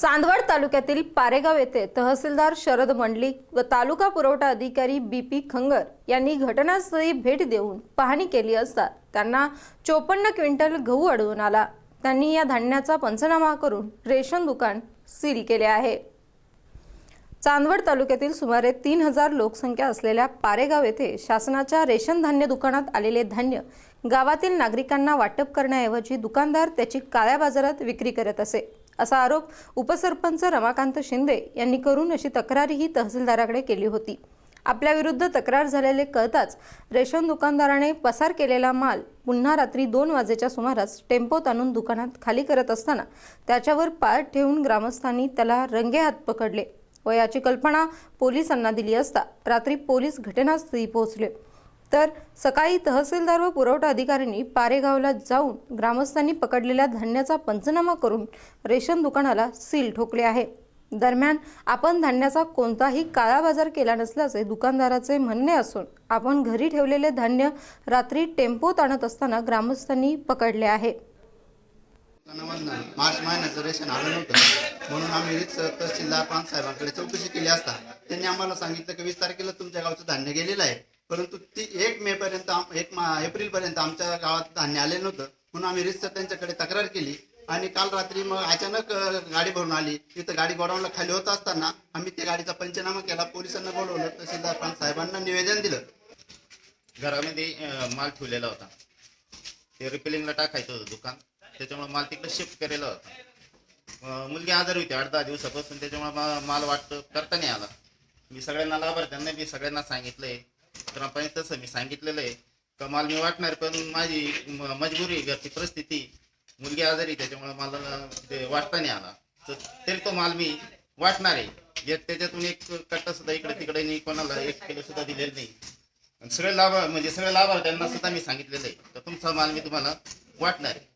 चांदवड तालुक्यातील पारेगाव येथे तहसीलदार शरद मंडलिक व तालुका पुरवठा अधिकारी बी पी खंगर यांनी घटनास्थळी भेट देऊन पाहणी केली असता त्यांना चोपन्न क्विंटल गहू अडवून आला. त्यांनी या धान्याचा पंचनामा करून रेशन दुकान सील केले आहे. चांदवड तालुक्यातील सुमारे तीन हजार लोकसंख्या असलेल्या पारेगाव येथे शासनाच्या रेशन धान्य दुकानात आलेले धान्य गावातील नागरिकांना वाटप करण्याऐवजी दुकानदार त्याची काळ्या बाजारात विक्री करत असे. असा आरोप उपसरपंच रमाकांत शिंदे यांनी करून अशी तक्रारही तहसीलदाराकडे केली होती. आपल्या विरुद्ध तक्रार झालेले कळताच रेशन दुकानदाराने पसार केलेला माल पुन्हा रात्री दोन वाजेच्या सुमारास टेम्पोत आणून दुकानात खाली करत असताना त्याच्यावर पाय ठेवून ग्रामस्थांनी त्याला रंगेहात पकडले व याची कल्पना पोलिसांना दिली असता रात्री पोलीस घटनास्थळी पोहोचले. तर सकाळी तहसीलदार व पुरवठा अधिकाऱ्यांनी पारेगावला जाऊन ग्रामस्थांनी पकडलेल्या धान्याचा पंचनामा करून रेशन दुकानाला सील ठोकले आहे. दरम्यान आपण धान्याचा कोणताही काळा बाजार केला नसल्याचे दुकानदाराचे म्हणणे असून आपण घरी ठेवलेले धान्य रात्री टेम्पोत आणत असताना ग्रामस्थांनी पकडले आहे. मार्च महिन्याचं रेशन आलं नव्हतं. म्हणून आम्ही तहसीलदार प्रांत साहेबांकडे चौकशी केली असता. त्यांनी आम्हाला सांगितलं की वीस तारखेला तुमच्या गावचं धान्य गेलेलं आहे. परंतु ती एक मे पर्यंत एक मा- एप्रिल पर्यंत आमच्या गावात धान्य आले नव्हतं. म्हणून आम्ही रीतसर त्यांच्याकडे तक्रार केली. आणि काल रात्री मग अचानक गाडी भरून आली. तिथं गाडी गोडाऊनला खाली होत असताना आम्ही त्या गाडीचा पंचनामा केला. पोलिसांना बोलवलं. तहसीलदार प्रांत साहेबांना निवेदन दिलं. घरामध्ये माल ठेवलेला होता. ते रिपेलिंगला टाकायचं होतं दुकान. त्याच्यामुळे माल तिकडे शिफ्ट केलेला होता. मुलगी आजारी होती. आठ दहा दिवसापासून. त्याच्यामुळे माल वाटतं करता नाही आला. मी सगळ्यांना लाभार्थ्यांना मी सगळ्यांना सांगितलंय ग्रामपंचायत तसं मी सांगितलेलं आहे. कमाल माल मी वाटणार पण माझी मजबुरी घरची परिस्थिती. मुलगी आजारी त्याच्यामुळे मला ते वाटता नाही आला. तर तरी तो माल मी वाटणार आहे. त्याच्यातून एक कट्टा सुद्धा इकडे तिकडे नाही कोणाला एक किलो सुद्धा दिलेलं नाही. आणि सगळे लाभ म्हणजे सगळे लाभार्थ्यांना सुद्धा मी सांगितलेलं आहे. तर तुमचा माल मी तुम्हाला वाटणार आहे.